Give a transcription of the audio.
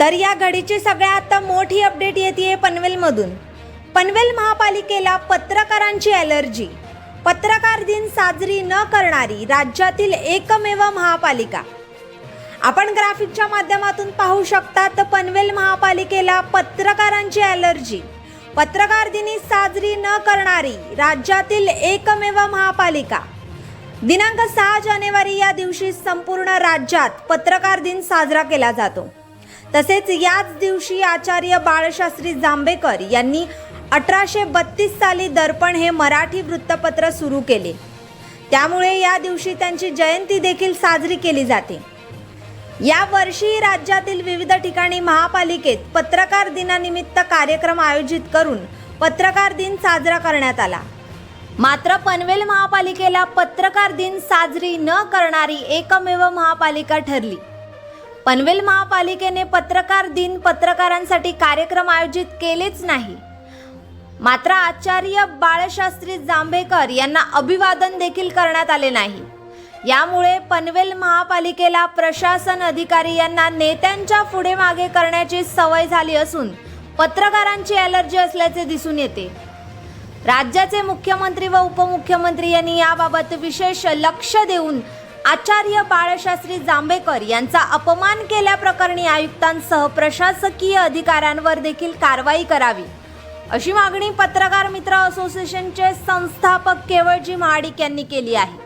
तर या घडीची सगळ्यात मोठी अपडेट येते पनवेलमधून. पनवेल महापालिकेला पत्रकारांची ॲलर्जी पत्रकार दिन साजरी न करणारी राज्यातील एकमेव महापालिका. आपण ग्राफिकच्या माध्यमातून पाहू शकता तर पनवेल महापालिकेला पत्रकारांची ॲलर्जी पत्रकार दिनी साजरी न करणारी राज्यातील एकमेव महापालिका. दिनांक सहा जानेवारी या दिवशी संपूर्ण राज्यात पत्रकार दिन साजरा केला जातो. तसेच याच दिवशी आचार्य बाळशास्त्री जांभेकर यांनी अठराशे बत्तीस साली दर्पण हे मराठी वृत्तपत्र सुरू केले. त्यामुळे या दिवशी त्यांची जयंती देखील साजरी केली जाते. या वर्षी राज्यातील विविध ठिकाणी महापालिकेत पत्रकार दिनानिमित्त कार्यक्रम आयोजित करून पत्रकार दिन साजरा करण्यात आला. मात्र पनवेल महापालिकेला पत्रकार दिन साजरी न करणारी एकमेव महापालिका ठरली. पनवेल महापालिकेने पत्रकार दिन पत्रकारांसाठी कार्यक्रम आयोजित केलेच नाही. मात्र आचार्य बाळशास्त्री जांभेकर यांना अभिवादन देखील करण्यात आले नाही. यामुळे पनवेल महापालिकेला प्रशासन अधिकारी यांना नेत्यांच्या पुढे मागे करण्याची सवय झाली असून पत्रकारांची ॲलर्जी असल्याचे दिसून येते. राज्याचे मुख्यमंत्री व उपमुख्यमंत्री यांनी याबाबत विशेष लक्ष देऊन आचार्य बाळशास्त्री जांभेकर यांचा अपमान केल्याप्रकरणी आयुक्तांसह प्रशासकीय अधिकाऱ्यांवर देखील कारवाई करावी. अशी मागणी पत्रकार मित्र असोसिएशनचे संस्थापक केवळजी महाडिक यांनी केली आहे.